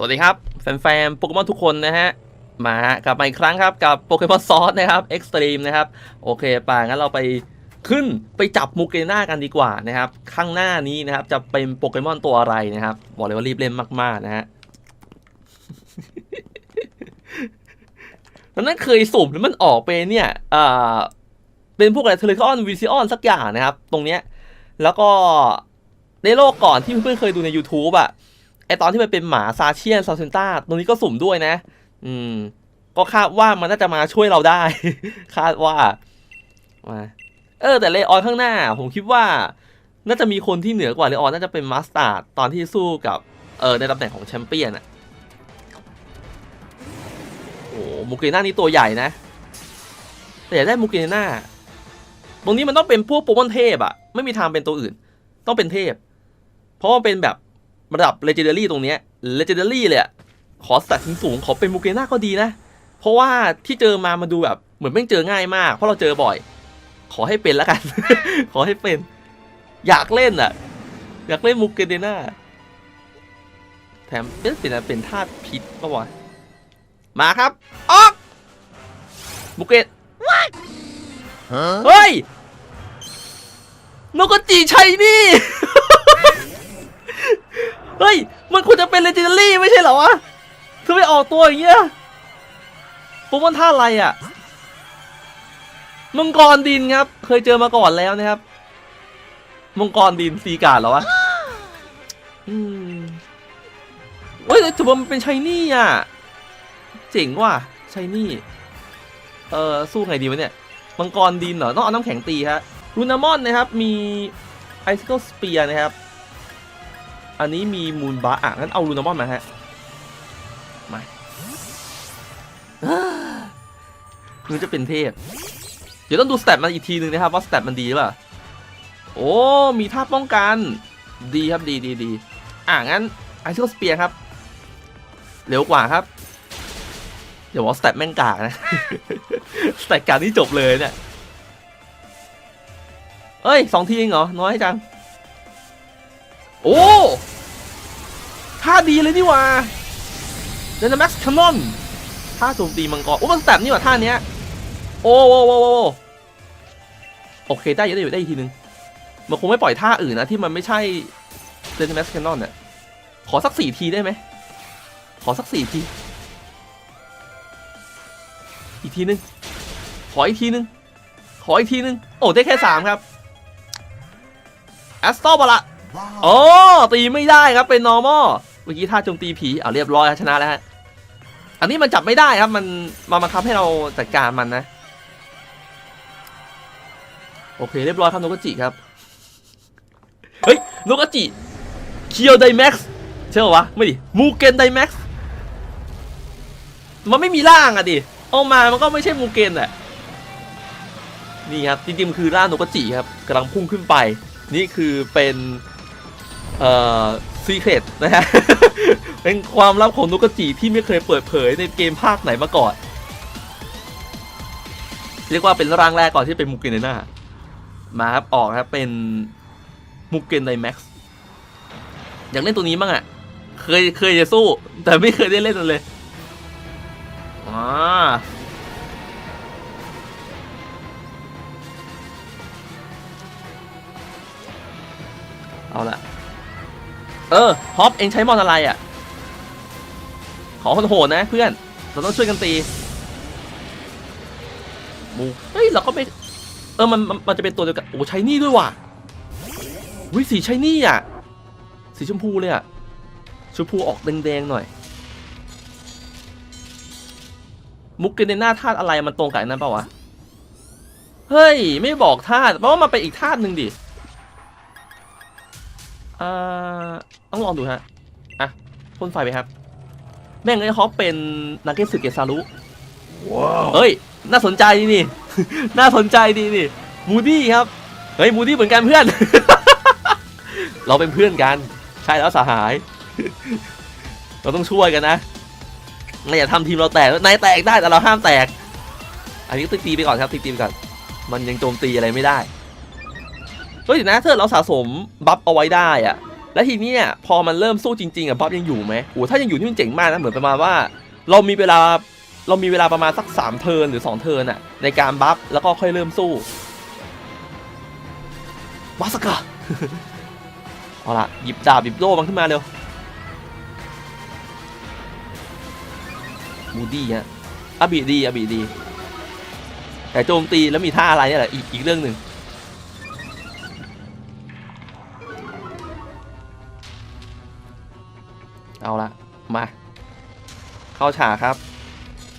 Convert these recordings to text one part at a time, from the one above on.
สวัสดีครับ แฟนๆโปเกมอนทุกคนนะฮะ มากลับมาอีกครั้งครับ กับโปเกมอนซอสนะครับเอ็กซ์ตรีมนะครับ โอเคป่างั้นเราไปขึ้นไปจับมูเกน่ากันดีกว่านะครับ ข้างหน้านี้นะครับ จะเป็นโปเกมอนตัวอะไรนะครับ บอกเลยว่ารีบเล่นมาก ๆ นะฮะตอนนั้นเคยสุ่มแล้วมันออกไปเนี่ยเอ่าเป็นพวกอะไรเทเลคอนวิซิออนสักอย่างนะครับ ตรงเนี้ย แล้วก็ในโลกก่อนที่เพื่อนๆเคยดูใน YouTube อะ ไอตอนที่มันเป็นหมาซาเชียนซาเซนต้าตรงนี้ก็สุ่มด้วยนะ อืม ก็คาดว่ามันน่าจะมาช่วยเราได้ คาดว่ามาเออ แต่เลออนข้างหน้า ผมคิดว่า น่าจะมีคนที่เหนือกว่าเลออนน่าจะเป็นมาสตาร์ดตอนที่สู้กับเออในตำแหน่งของแชมเปี้ยนอะโอ้มูเกน่านี่ตัวใหญ่นะ แต่อยากได้มูเกน่าตรงนี้มันต้องเป็นพวกโปเกมอนเทพอะไม่มีทางเป็นตัวอื่น ต้องเป็นเทพ เพราะว่าเป็นแบบ ระดับ legendary ตรงเนี้ย legendary เลยอะขอสแตทถึงสูงขอเป็นมูเกน่าก็ดีนะ เพราะว่าที่เจอมามันดูแบบเหมือนไม่งเจอง่ายมาก เพราะเราเจอบ่อย ขอให้เป็นแล้วกัน ขอให้เป็น อยากเล่นอะอยากเล่นมูเกน่าแถมเป็นเป็นอะไรเป็นธาตุพิษปะวะมาครับ ออกมูเกนเฮ้ยนกกระจีชัยนี่ เฮ้ย มันควรจะเป็นเลเจนดารี่ไม่ใช่เหรอวะทำไมออกตัวอย่างเงี้ยโปเกมอนท่าอะไรอะ มังกรดินครับ เคยเจอมาก่อนแล้วนะครับ มังกรดินซีการ์ดเหรอวะ อืมเฮ้ยแต่ถือว่ามันเป็นชายนี่อะ เจ๋งว่ะชายนี่ เออสู้ไงดีวะเนี่ย มังกรดินเหรอ ต้องเอาน้ำแข็งตีฮะลูนามอนนะครับ มีไอซิเคิลสเปียร์นะครับ อันนี้มีมูลบาอะงั้นเอาลูนามอนมาฮะ มามันจะเป็นเทพ เดี๋ยวต้องดูสเตตมันอีกทีหนึ่งนะครับ ว่าสเตตมันดีหรือเปล่าโอ้ มีท่าป้องกัน ดีครับดีดีดีอะงั้นไอเคิลสเปียร์ครับ เร็วกว่าครับ เดี๋ยวว่าสเตตแม่งกากนะสเตตกากนี่จบเลยเนี่ย เอ้ยสองทีเองเหรอ น้อยจัง โอ้ท่าดีเลยนี่ว่าเดนแม็กซ์คันนอนท่าโจมตีมังกรโอ้มันสแตปนี่ว่าท่าเนี้ยโอ้โอ้โอ้โอ้โอเคได้เยอะได้อยู่ได้อีกทีนึงมันคงไม่ปล่อยท่าอื่นนะที่มันไม่ใช่เดนแม็กซ์คันนอนเนี่ยขอสักสี่ทีได้ไหมขอสักสี่ที อีกทีนึง ขออีกทีนึง ขออีกทีนึง โอ้ ได้แค่สามครับ แอสโตบละ โอ้ตีไม่ได้ครับเป็น normal เมื่อกี้ท่าโจมตีผีเอาเรียบร้อยชนะแล้วฮะอันนี้มันจับไม่ได้ครับมันมาบังคับให้เราจัดการมันนะ โอเค เรียบร้อยครับโนกจิครับเฮ้ยโนกจิเคียวไดแม็กซ์ใช่ปะวะไม่ดิมูเกนไดแม็กซ์มันไม่มีร่างอะดิเอามามันก็ไม่ใช่มูเกนอะนี่ครับจริงๆมันคือร่างโนกจิครับกำลังพุ่งขึ้นไป นี่คือเป็น เอ่อซีเครตนะฮะ เป็นความลับของนุกจิที่ไม่เคยเปิดเผยในเกมภาคไหนมาก่อน เรียกว่าเป็นร่างแรกก่อนที่เป็นมูเกนเนน่ามาครับ ออกครับเป็นมูเกนไดแม็กซ์อยากเล่นตัวนี้บ้างอะ่ะ เคยเคยจะสู้ แต่ไม่เคยได้เล่นมันเลยอ่าเอาละ เออฮอปเองใช้มอนอะไรอะ่ะ ขอคนโหดนะเพื่อน เราต้องช่วยกันตีมูเฮ้ยเราก็ไม่เออมันมันจะเป็นตัวเดียวกันโอ้ใช้นี่ด้วยว่ะวิสีใช้นี่อะ สีชมพูเลยอะชมพูออกแดงๆหน่อย มุกเกนเนน่าธาตุอะไรมันตรงกับนนั้นเปล่าวะ เฮ้ย ไม่บอกธาตุเพราะว่ามันเป็นอีกธาตุหนึ่งดิ อ่าต้องลองดูฮะ อะพ่นไฟไปครับ แม่งไอ้ฮอปเป็นนาเกสึเกซารุว้าวเฮ้ย น่าสนใจดีนี่ น่าสนใจดีนี่มูดี้ครับ เฮ้ยมูดี้เหมือนกันเพื่อน เราเป็นเพื่อนกัน ใช่แล้วสหาย เราต้องช่วยกันนะนายอย่าทำทีมเราแตกนายแตกได้แต่เราห้ามแตก อันนี้ตีตีไปก่อนครับตีตีไปก่อน มันยังโจมตีอะไรไม่ได้ เฮ้ยเดี๋ยวนะถ้าเราสะสมบัฟเอาไว้ได้อะแล้วทีเนี้ยพอมันเริ่มสู้จริงๆอะบัฟยังอยู่ไหมโอ้ถ้ายังอยู่นี่มันเจ๋งมากนะเหมือนประมาณว่า เรามีเวลาเรามีเวลาประมาณสักสามเทิร์นหรือสองเทิร์นอะในการบัฟแล้วก็ค่อยเริ่มสู้มาสกะเอาละหยิบดาบหยิบโล่มันขึ้นมาเร็วมูดี้ฮะอบีดีอบีดี แต่โจมตีแล้วมีท่าอะไรเนี่ยแหละอีกอีกเรื่องหนึ่ง เอาละมา เข้าฉากครับ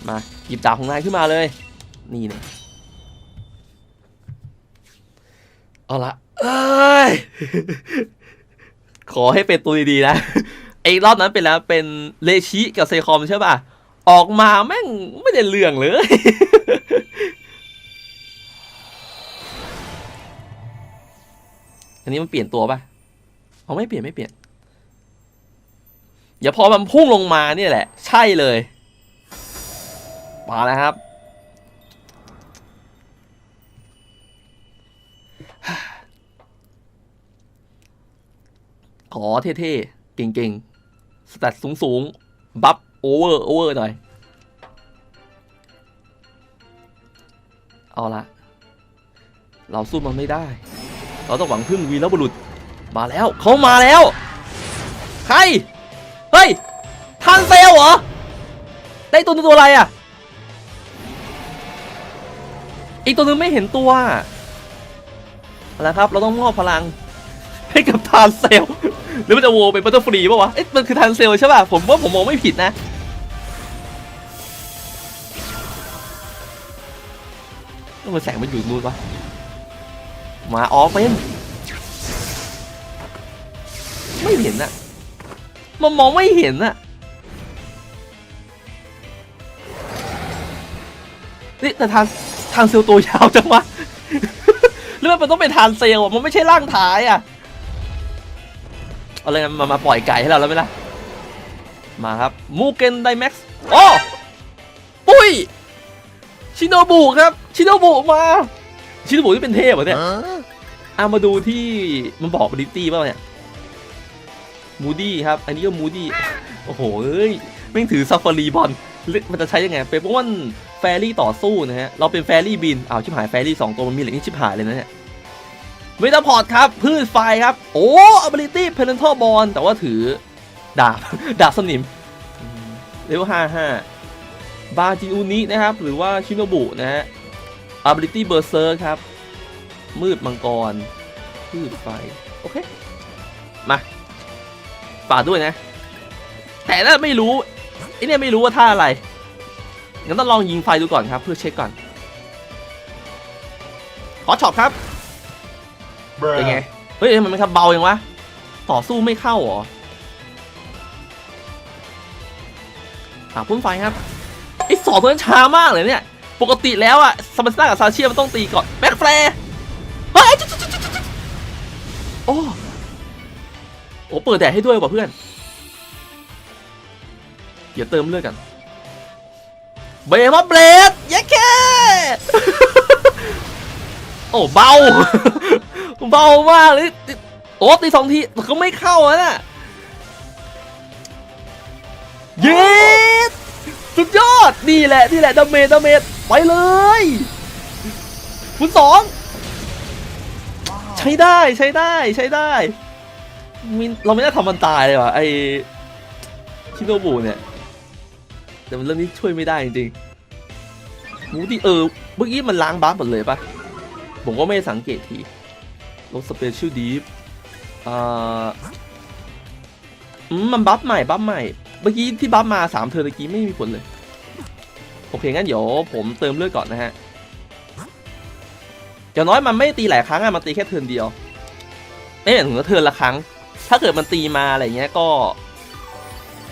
มาหยิบดาบของนายขึ้นมาเลย นี่เนี่ยเอาละเอ้ยขอให้เป็นตัวดีๆนะไอ้รอบนั้นเป็นแล้วเป็นเลชิกับเซคอมใช่ป่ะ ออกมาแม่งไม่ได้เรื่องเลย อันนี้มันเปลี่ยนตัวป่ะ เอาไม่เปลี่ยนไม่เปลี่ยน อย่าพอมันพุ่งลงมาเนี่ยแหละ ใช่เลย มาแล้วครับ ขอเท่ๆ เก่งๆสแตทสูงๆ บัฟโอเวอร์ โอเวอร์หน่อย เอาละ เราสู้มันไม่ได้ เราต้องหวังพึ่งวีรบุรุษ มาแล้ว เขามาแล้ว ใคร ทันเซลเหรอ ได้ตัวนึงตัวอะไรอะ อีกตัวนึงไม่เห็นตัวเอาละครับ เราต้องมอบพลัง ให้กับทานเซล หรือมันจะโวเป็นบัตเตอร์ฟรีป่าวะ เอ๊ะ มันคือทานเซลใช่ป่ะ ผมว่าผมมองไม่ผิดนะทำไมแสงมันอยู่นู่นวะมาอ๋อเป็นไม่เห็นอะมันมองไม่เห็นอะ นี่แต่ทานทานเซลตัวยาวจังวะหรือมันต้องเป็นทานเซลอะมันไม่ใช่ร่างท้ายอะเอาเลยมามาปล่อยไก่ให้เราแล้วไหมล่ะมาครับมูเกนไดแม็กซ์โอ้ปุ้ยชิโนบุครับชิโนบุมาชิโนบุที่เป็นเทพเหรอเนี่ยอะมาดูที่มันบอกบริตี้ป่ะเนี่ยมูดี้ครับ อันนี้ก็มูดี้ โอ้โหเอ้ยแม่งถือซาฟารีบอลหรือมันจะใช้ยังไงเป็นเพราะว่า แฟรี่ต่อสู้นะฮะ เราเป็นแฟรี่บินอ้าวชิบหายแฟรี่สองตัวมันมีเหล็กนี่ชิบหายเลยนะเนี่ยเวทพอร์ตครับ พืชไฟครับ โอ้ ability p e n a n t a l ball แต่ว่าถือ ดาบ ดาบสนิมเลเวลห้าห้าบาจิอุนินะครับ หรือว่าชิโนบุนะฮะ ability berserk ครับ มืดมังกร พืชไฟ โอเค มาฝากด้วยนะ แต่ถ้าไม่รู้ไอเนี่ยไม่รู้ว่าท่าอะไร งั้นต้องลองยิงไฟดูก่อนครับ เพื่อเช็คก่อนขอช็อปครับเป็นไงเฮ้ยมันไม่ครับเบายังวะต่อสู้ไม่เข้าเหรออ่าพ่นไฟครับไอ้สองตัวนั้นช้ามากเลยเนี่ย ปกติแล้วอะสมัสต้ากับซาเชียมันต้องตีก่อนแบ็คแฟร์เฮ้ยจุ๊ดจุ๊ดจุ๊ดจุ๊ดจุ๊ดโอ้โอ้เปิดแดดให้ด้วยว่ะเพื่อน เดี๋ยวเติมเลือดกัน เบมาเบลดเย้แค่โอ้เบา เบามากเลยโอ้ตีสองทีเขาไม่เข้าอะน่ะเย้สุดยอดนี่แหละนี่แหละดาเมจดาเมจไปเลยคุณสองใช้ได้ใช้ได้ใช้ได้มินเราไม่น่าทำมันตายเลยว่ะไอชิโนบุเนี่ย แต่มันเรื่องนี้ช่วยไม่ได้จริงๆมูดี้เออเมื่อกี้มันล้างบัฟหมดเลยปะผมก็ไม่สังเกตทีลดสเปเชียลดีฟอ่าอืมมันบัฟใหม่บัฟใหม่ เมื่อกี้ที่บัฟมาสามเทอร์ตะกี้ไม่มีผลเลย โอเค งั้นเดี๋ยวผมเติมเลือดก่อนนะฮะอย่างน้อยมันไม่ตีหลายครั้งอะมันตีแค่เทิร์นเดียว ไม่เหมือ๊ะถึงเทิร์นละครั้ง ถ้าเกิดมันตีมาอะไรเงี้ยก็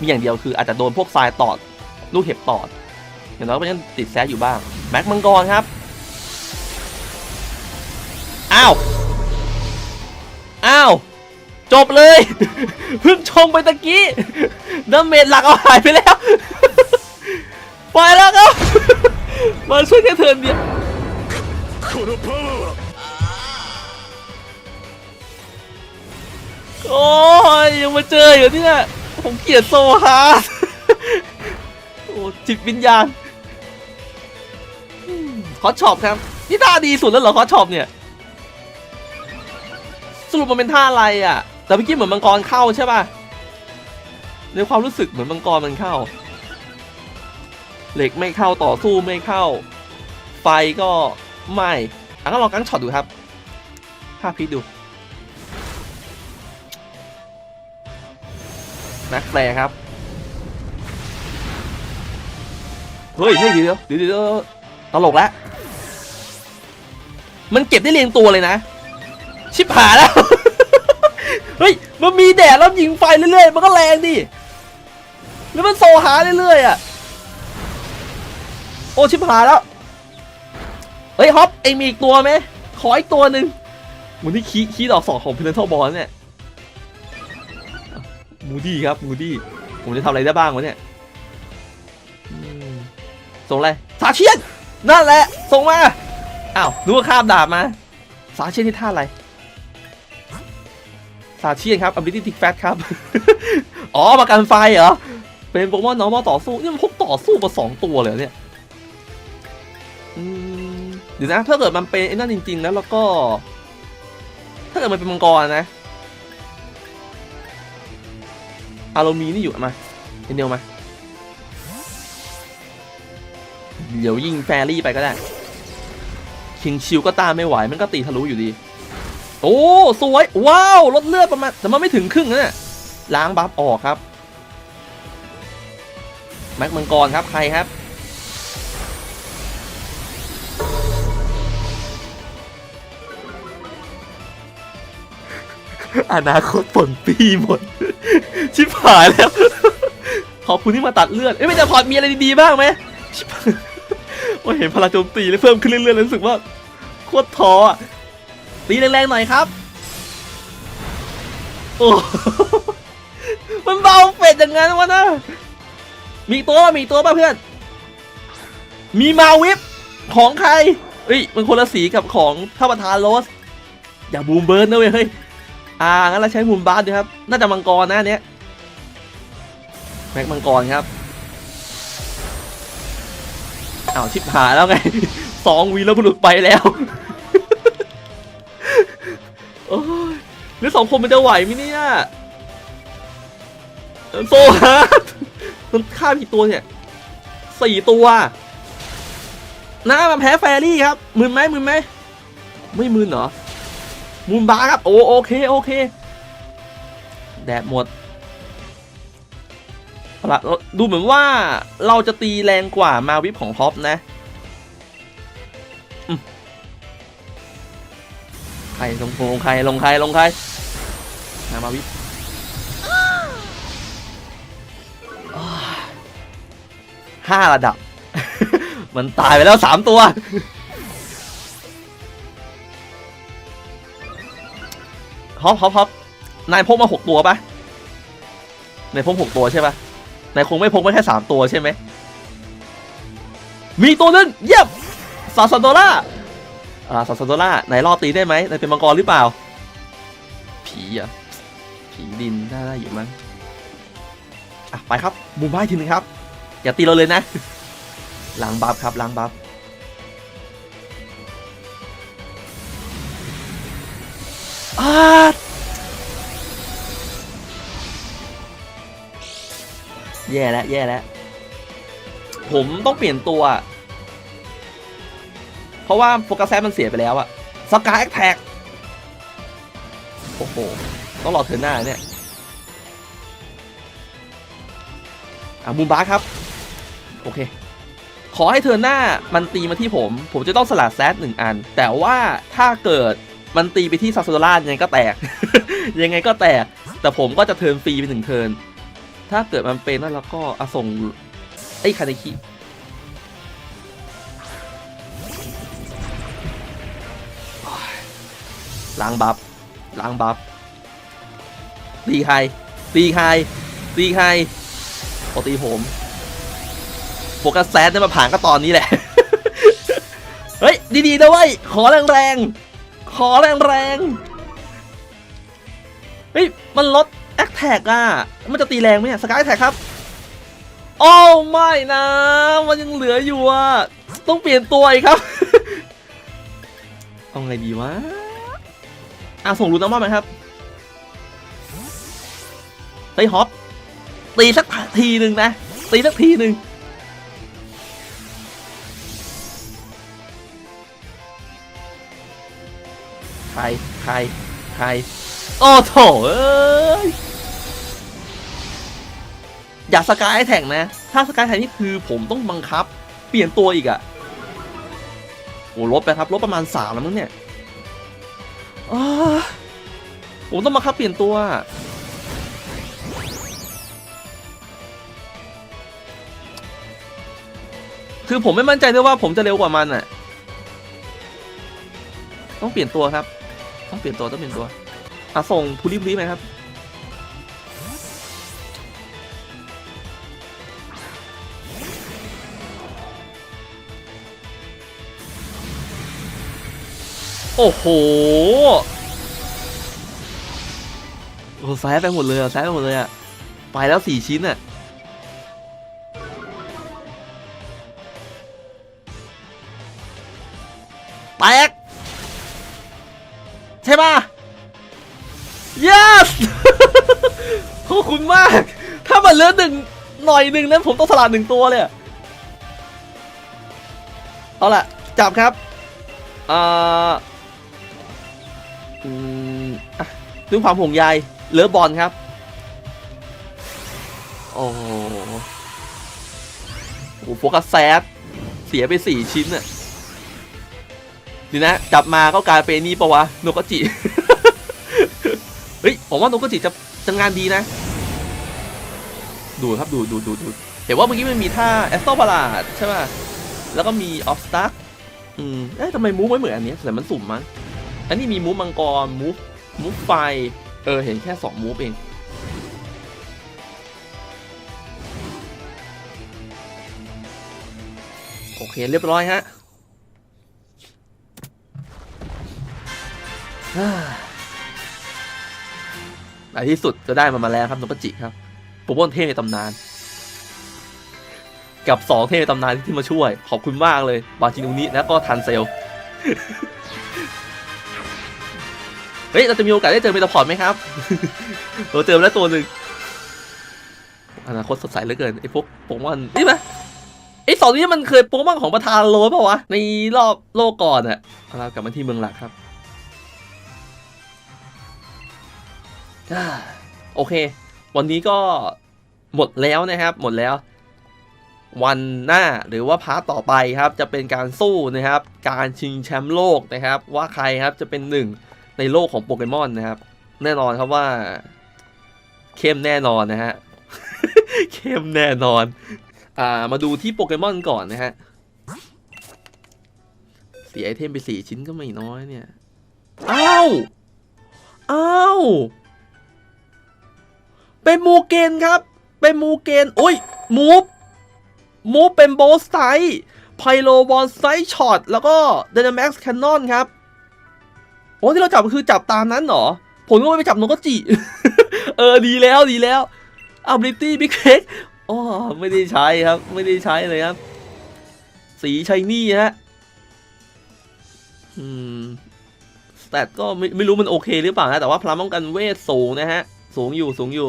มีอย่างเดียวคืออาจจะโดนพวกทรายตอด ลูกเห็บตอดอย่างน้อยก็ยังติดแซดอยู่บ้างแม็กมังกรครับอ้าวอ้าวจบเลยเพิ่งชมไปตะกี้ดาเมจหลักเอาหายไปแล้วไปแล้วก็มาช่วยแค่เธอเดียวโอ้ยยังมาเจออยู่ที่นี่ผมเกลียดโซฮาร์ จิตวิญญาณคอช็อปครับ นี่ท่าดีสุดแล้วเหรอคอช็อปเนี่ย สรุปมันเป็นท่าอะไรอะ แต่เมื่อกี้เหมือนมังกรเข้าใช่ป่ะ ในความรู้สึกเหมือนมังกรมันเข้า เหล็กไม่เข้าต่อสู้ไม่เข้า ไฟก็ไม่อะก็ลองกั้งช็อตดูครับภาพพิษดูนักแปลครับ เฮ้ยเฮ้ยเดี๋ยวเดี๋ยวเดี๋ยวเดียวตลกแล้วมันเก็บได้เรียงตัวเลยนะ ชิบหายแล้ว เฮ้ย มันมีแดดแล้วยิงไฟเรื่อยๆ มันก็แรงดิ แล้วมันโซหาเรื่อยๆอะ โอ้ชิบหายแล้ว เฮ้ยฮอปเองมีอีกตัวไหม ขออีกตัวหนึ่งมือนที่คีคีดอกสองของพินเทอร์บอลเนี่ย มูดี้ครับ มูดี้ ผมจะทำอะไรได้บ้างวะเนี่ย ส่งอะไรสาเชียนนั่นแหละ ส่งมาอ้าวนึกว่าข้ามดาบมาสาเชียนที่ท่าอะไรสาเชียนครับ ability tick fat ครับ อ๋อประกันไฟเหรอ เป็นโปเกมอนน้องมาต่อสู้ นี่มันพกต่อสู้มาสองตัวเลยเนี่ยเดี๋ยวนะถ้าเกิดมันเป็นไอ้นั่นจริงๆแล้วแล้วก็ ถ้าเกิดมันเป็นมังกรนะอารมีนี่อยู่มาเอ็นเดียวมา เดี๋ยวยิงแฟรี่ไปก็ได้ คิงชิวก็ตามไม่ไหวมันก็ตีทะลุอยู่ดี โอ้สวย ว้าวลดเลือดประมาณแต่มันไม่ถึงครึ่งนะเนี่ยล้างบัฟออกครับ แม็กมังกรครับใครครับ อนาคตผลปีหมด ชิบหายแล้ว ขอบคุณที่มาตัดเลือด เอ้ยไม่แต่พอมีอะไรดีๆบ้างไหม อ้ยเห็นพลังโจมตีเลยเพิ่มขึ้นเรื่อยๆแล้วรู้สึกว่าโคตรท้ออะตีแรงๆหน่อยครับ โอ้มันเบาเป็ดอย่างนั้นวะนะมีตัวป่ะมีตัวป่ะเพื่อน มีมาวิปของใครเฮ้ยมันคนละสีกับของท่าประธานโรส อย่าบูมเบิร์นนะเว้ยเฮ้ยอ่างั้นเราใช้มูลบาสดูครับ น่าจะมังกรนะเนี้ยแม็กมังกรครับ อ้าวชิบหายแล้วไงสองวีแล้วบุรุษไปแล้วโอ้ยหรือสองคนมันจะไหวไหมเนี่ยโซฮาร์ดมันฆ่ากี่ตัวเนี่ยสี่ตัวนะมันแพ้แฟรี่ครับมึนไหมมึนไหมไม่มึนเหรอมูลบาร์ครับโอโอเคโอเคแดดหมด ละดูเหมือนว่าเราจะตีแรงกว่ามาวิปของฮอปนะใครลงลงใครลงใครลงใครมามาวิปห้าระดับ มันตายไปแล้วสามตัว ฮอปฮอปฮอปนายพกมาหกตัวปะนายพกหกตัวใช่ปะ นายคงไม่พกมาแค่สามตัวใช่ไหม มีตัวนึงเยี่ยมซาซาโดล่าอ่าซาซาโดล่านายรอดตีได้ไหมนายเป็นมังกรหรือเปล่า ผีอะผีดินได้ได้อยู่มั้งอะไปครับมุมบ้านทีนึงครับ อย่าตีเราเลยนะล้างบัฟครับล้างบัฟอ่า แย่แล้วแย่แล้วผมต้องเปลี่ยนตัว เพราะว่าโฟกัสแซมันเสียไปแล้วอะสกายแอคแท็กโอ้โห ต้องรอเทิร์หน้าเนี่ยอะมูมบาร์ครับ โอเค ขอให้เทิร์หน้ามันตีมาที่ผม ผมจะต้องสลัดแซดหนึ่งอัน แต่ว่าถ้าเกิดมันตีไปที่ซาซูโดรายังไงก็แตก ยังไงก็แตก แต่ผมก็จะเทิร์นฟรีไปหนึ่งเทิร์น ถ้าเกิดมันเป็นแล้วเราก็อะส่งไอ้คาเนคิล้างบัฟล้างบัฟตีใครตีใครตีใครโอตีผมโฟกัสแซดได้มาผ่านก็ตอนนี้แหละ เฮ้ย ดีๆนะเว้ย ขอแรงๆ ขอแรงๆ เฮ้ย มันลด แอคแท็กอะ มันจะตีแรงไหมเนี่ยสกายแท็กครับโอ้ไม่นะ มันยังเหลืออยู่อะ ต้องเปลี่ยนตัวอีกครับ เอาไงดีวะ อะ ส่งรูน้ำมันไหมครับเฮ้ยฮอปตีสักทีหนึ่งนะ ตีสักทีหนึ่งใคร ใคร ใคร โอ้โถเอ้ย อย่าสกายแท็กนะ ถ้าสกายแท็กนี่คือผมต้องบังคับ เปลี่ยนตัวอีกอะโอ้ลดไปครับลดประมาณสามแล้วมั้งเนี่ยอ้าผมต้องบังคับเปลี่ยนตัวคือผมไม่มั่นใจด้วยว่าผมจะเร็วกว่ามันอะต้องเปลี่ยนตัวครับ ต้องเปลี่ยนตัวต้องเปลี่ยนตัวอะส่งพูลี่พูลี่ไหมครับ โอ้โหโอ้แซะไปหมดเลยอะแซะไปหมดเลยอะ ไปแล้วสี่ชิ้นอะ แตก ใช่ป่ะ yes ขอบคุณมาก ถ้ามันเหลือหนึ่งหน่อยหนึ่งนั้นผมต้องสลัดหนึ่งตัวเลยเอาล่ะ จับครับ อ่า ด้วยความห่วงใยเลือบอลครับโอ้โหโอ้โหโฟกัสแซดเสียไปสี่ชิ้นอะดีนะ จับมาก็กลายเป็นนี่ปะวะโนกจิ เฮ้ย ผมว่าโนกจิจะจะงานดีนะ ดูครับดูดูดูดูเห็นว่าเมื่อกี้มันมีท่าแอสโตบาลาดใช่ป่ะ แล้วก็มีออฟสตาร์อืม เอ๊ะทำไมมูฟไม่เหมือนอันนี้แต่มันสุ่มมั้ง อันนี้มีมูฟมังกร มูฟ มูฟไฟ เออ เห็นแค่สองมูฟเองโอเค เรียบร้อยฮะในที่สุดก็ได้มันมาแล้วครับนกจิครับปรโมทเทพในตำนาน กับสองเทพในตำนานที่มาช่วย ขอบคุณมากเลย บาจินุนิแล้วก็ทันเซล เฮ้ย เราจะมีโอกาสได้เจอเมตาพอร์ตไหมครับ เราเจอแล้วตัวหนึ่งอนาคตสดใสเหลือเกินไอ้พวกโปเกมอนนี่ไหมไอ้สองนี้มันเคยโปเกมอนของประธานโรยเปล่าวะในรอบโลกก่อนอะเรากลับมาที่เมืองหลักครับโอเค วันนี้ก็หมดแล้วนะครับ หมดแล้ว วันหน้าหรือว่าพาร์ทต่อไปครับ จะเป็นการสู้นะครับ การชิงแชมป์โลกนะครับ ว่าใครครับจะเป็นหนึ่ง ในโลกของโปเกมอนนะครับ แน่นอนครับว่า เข้มแน่นอนนะฮะ เข้มแน่นอน อ่ามาดูที่โปเกมอนก่อนนะฮะเสียไอเทมไปสี่ชิ้นก็ไม่น้อยเนี่ย อ้าว อ้าว เป็นมูเกนครับ เป็นมูเกนโอ้ย มูฟ มูฟเป็นโบสไซด์ไพโลบอลไซช็อต แล้วก็เดนแม็กซ์แคนนอนครับ โอ้ที่เราจับคือจับตามนั้นเหรอ ผมก็ไม่ไปจับนกกระจิ เออดีแล้วดีแล้วอับลิตี้บิ๊กเค้กอ๋อไม่ได้ใช้ครับ ไม่ได้ใช้เลยครับ สีชายนี่ฮะอืมสแตทก็ไม่ไม่รู้มันโอเคหรือเปล่านะแต่ว่าพลังป้องกันเวทสูงนะฮะ สูงอยู่สูงอยู่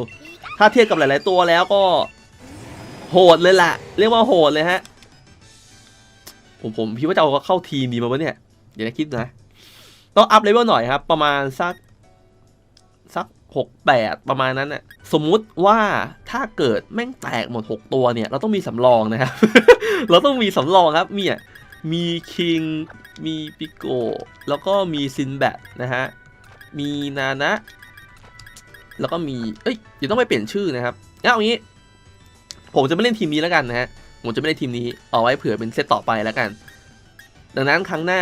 ถ้าเทียบกับหลาย ๆ ตัวแล้วก็ โหดเลยแหละเรียกว่าโหดเลยฮะ ผมผมพี่ว่าจะเอาเข้าทีมดีมาวะเนี่ยเดี๋ยวนะคิดนะ ต้องอัพเลเวลหน่อยครับ ประมาณสักสักหกแปดประมาณนั้นน่ะสมมุติว่าถ้าเกิดแม่งแตกหมดหกตัวเนี่ย เราต้องมีสำรองนะครับ เราต้องมีสำรองครับมีอะมีคิงมีปิโกแล้วก็มีซินแบทนะฮะมีนานะ แล้วก็มี เอ้ยเดี๋ยวต้องไปเปลี่ยนชื่อนะครับงั้นเอางี้ ผมจะไม่เล่นทีมนี้แล้วกันนะฮะผมจะไม่เล่นทีมนี้เอาไว้เผื่อเป็นเซตต่อไปแล้วกัน ดังนั้นครั้งหน้า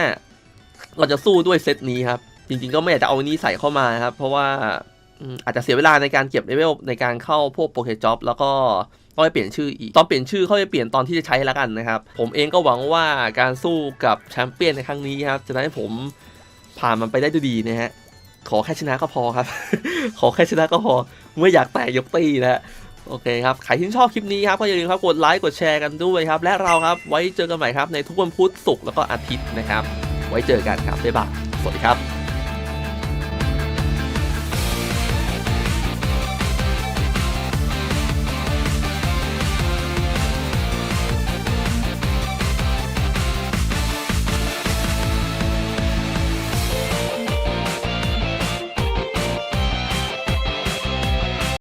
เราจะสู้ด้วยเซตนี้ครับ จริงๆก็ไม่อยากจะเอานี้ใส่เข้ามาครับ เพราะว่าอาจจะเสียเวลาในการเก็บเลเวลในการเข้าพวกโปเกจ็อบแล้วก็ต้องไปเปลี่ยนชื่ออีก ตอนเปลี่ยนชื่อเขาจะเปลี่ยนตอนที่จะใช้แล้วกันนะครับ ผมเองก็หวังว่าการสู้กับแชมเปี้ยนในครั้งนี้ครับ จะทำให้ผมผ่านมันไปได้ด้วยดีนะฮะ ขอแค่ชนะก็พอครับ ขอแค่ชนะก็พอไม่ออยากแตกยกตีนะโอเคครับ ใครที่ชอบคลิปนี้ครับก็อย่าลืมครับกดไลค์กดแชร์กันด้วยครับ และเราครับไว้เจอกันใหม่ครับในทุกวันพุธศุกร์แล้วก็อาทิตย์นะครับ ไว้เจอกันครับบ๊ายบายสวัสดีครับ